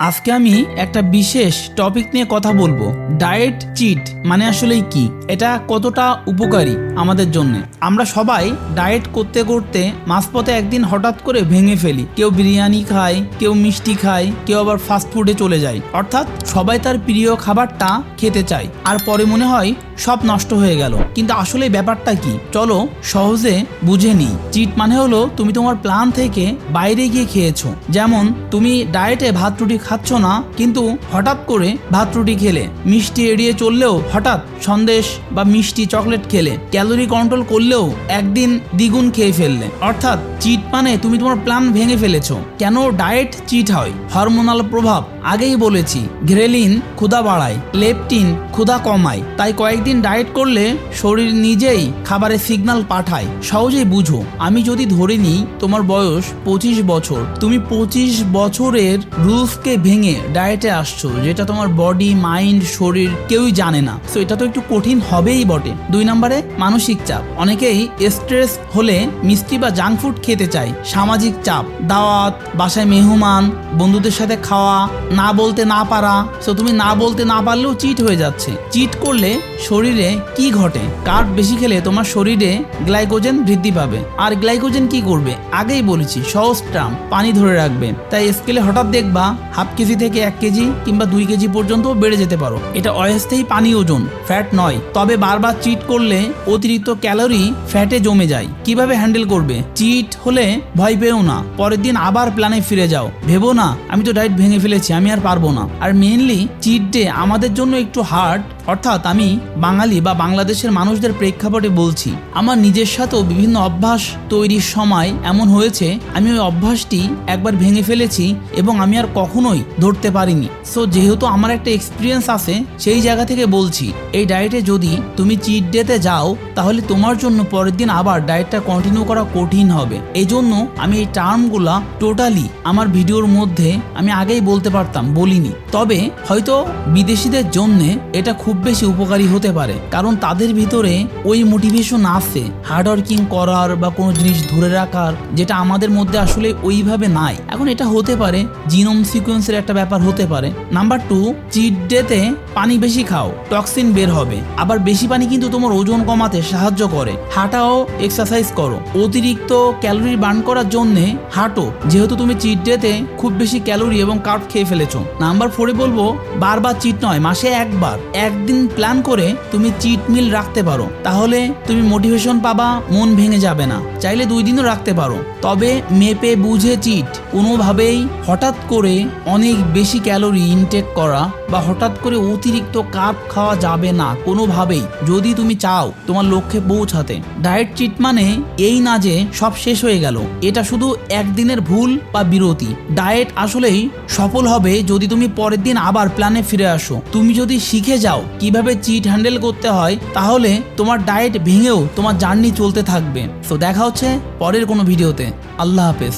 আজকে আমি একটা বিশেষ টপিক নিয়ে কথা বলব। ডায়েট চিট মানে আসলে কি? এটা কতটা উপকারী আমাদের জন্য? আমরা সবাই ডায়েট করতে করতে মাঝপথে একদিন হঠাৎ করে ভেঙে ফেলি। কেউ বিরিয়ানি খায়, কেউ মিষ্টি খায়, কেউ আবার ফাস্ট ফুডে চলে যায়। অর্থাৎ সবাই তার প্রিয় খাবারটা খেতে চায়। আর পরে মনে হয় সব নষ্ট হয়ে গেল। কিন্তু আসলে ব্যাপারটা কি? চলো সহজে বুঝে নিই। চিট মানে হলো তুমি তোমার প্ল্যান থেকে বাইরে গিয়ে খেয়েছো। যেমন তুমি ডায়েটে ভাত রুটি খাচ্ছ না, কিন্তু হঠাৎ করে ভাত রুটি খেলে। মিষ্টি এড়িয়ে চললেও হঠাৎ সন্দেশ বা মিষ্টি চকলেট খেলে। ক্যালোরি কন্ট্রোল করলেও একদিন দ্বিগুণ খেয়ে ফেললে। অর্থাৎ চিট মানে তুমি তোমার প্ল্যান ভেঙে ফেলেছো। কেন ডায়েট চিট হয়? হরমোনাল প্রভাব, আগেই বলেছি, ঘ্রেলিন ক্ষুধা বাড়ায়, লেপটিন ক্ষুধা কমায়। তাই কয়েকদিন ডায়েট করলে শরীর নিজেই খাবারের সিগন্যাল পাঠায়। সহজেই বুঝো, আমি যদি ধরে নিই তোমার বয়স পঁচিশ বছর, তুমি পঁচিশ বছরের রুলসকে ভেঙে ডায়েটে আসছো, যেটা তোমার বডি মাইন্ড শরীর কেউই জানে না। তো এটা তো একটু কঠিন হবেই বটে। দুই নম্বরে, মানসিক চাপ। অনেকেই স্ট্রেস হলে মিষ্টি বা জাঙ্ক ফুড খেতে চায়। সামাজিক চাপ, দাওয়াত, বাসায় মেহমান, বন্ধুদের সাথে খাওয়া, না বলতে না পারা। সো তুমি না বলতে না পারলেও চিট হয়ে যাচ্ছে। চিট করলে শরীরে কি ঘটে? কার্ব বেশি খেলে তোমার শরীরে গ্লাইকোজেন বৃদ্ধি পাবে। আর গ্লাইকোজেন কি করবে? আগেই বলেছি, সহজ ট্রাম পানি ধরে রাখবে। তাই স্কেলে হঠাৎ দেখবা হাফ কেজি থেকে এক কেজি কিংবা দুই কেজি পর্যন্ত বেড়ে যেতে পারো। এটা অস্থায়ী পানি ওজন, ফ্যাট নয়। তবে বারবার চিট করলে অতিরিক্ত ক্যালোরি ফ্যাটে জমে যায়। কীভাবে হ্যান্ডেল করবে? চিট হলে ভয় পেও না। পরের দিন আবার প্ল্যানে ফিরে যাও। ভেবো না, আমি তো ডায়েট ভেঙে ফেলেছি, আমি আর পারব না। আর মেনলি চিট ডে আমাদের জন্য একটু হার্ড অর্থাৎ আমি বাঙালি বা বাংলাদেশের মানুষদের প্রেক্ষাপটে বলছি, আমার নিজের সাথেও বিভিন্ন অভ্যাস তৈরির সময় এমন হয়েছে, আমি ওই অভ্যাসটি একবার ভেঙে ফেলেছি এবং আমি আর কখনোই ধরতে পারিনি। সো যেহেতু আমার একটা এক্সপিরিয়েন্স আছে, সেই জায়গা থেকে বলছি, এই ডায়েটে যদি তুমি চিট ডেতে যাও, তাহলে তোমার জন্য পরের দিন আবার ডায়েটটা কন্টিনিউ করা কঠিন হবে। এই জন্য আমি এই টার্মগুলা টোটালি আমার ভিডিওর মধ্যে আমি আগেই বলতে পারতাম, বলিনি। তবে হয়তো বিদেশিদের জন্যে এটা খুব বেশি উপকারী হতে পারে। কারণ তাদের ভিতরে ওই মোটিভেশন আছে। হার্ডওয়ার্কিং করার বা কোনো জিনিস ধরে রাখার, যেটা আমাদের মধ্যে আসলে ওইভাবে নাই। এখন এটা হতে পারে জিনোম সিকোয়েন্সের একটা ব্যাপার হতে পারে। নাম্বার টু চিট ডেতে পানি বেশি খাও টক্সিন বের হবে। আবার বেশি পানি কিন্তু তোমার ওজন কমাতে সাহায্য করে। হাঁটাও এক্সারসাইজ করো। অতিরিক্ত ক্যালোরি বার্ন করার জন্য হাঁটো। যেহেতু তুমি চিট ডেতে খুব বেশি ক্যালোরি এবং কার্ব খেয়ে ফেলেছো। নাম্বার ফোরে বলব, বারবার চিট নয়, মাসে একবার। একদিন প্ল্যান করে তুমি চিট মিল রাখতে পারো। তাহলে তুমি মোটিভেশন পাবা, মন ভেঙে যাবে না। চাইলে দুই দিনও রাখতে পারো। তবে মেপে বুঝে চিট কোনোভাবেই হঠাৎ করে অনেক বেশি ক্যালোরি ইনটেক করা বা হঠাৎ করে অতিরিক্ত কাপ খাওয়া যাবে না কোনোভাবেই। যদি তুমি চাও তোমার লক্ষ্যে পৌঁছাতে। ডায়েট চিট মানে এই না যে সব শেষ হয়ে গেল। এটা শুধু একদিনের ভুল বা বিরতি। ডায়েট আসলেই সফল হবে যদি তুমি পরের দিন আবার প্ল্যানে ফিরে আসো। তুমি যদি শিখে যাও কীভাবে চিট হ্যান্ডেল করতে হয়, তাহলে তোমার ডায়েট ভেঙেও তোমার জার্নি চলতে থাকবে। তো দেখা হচ্ছে পরের কোনো ভিডিওতে আল্লাহ হাফেজ।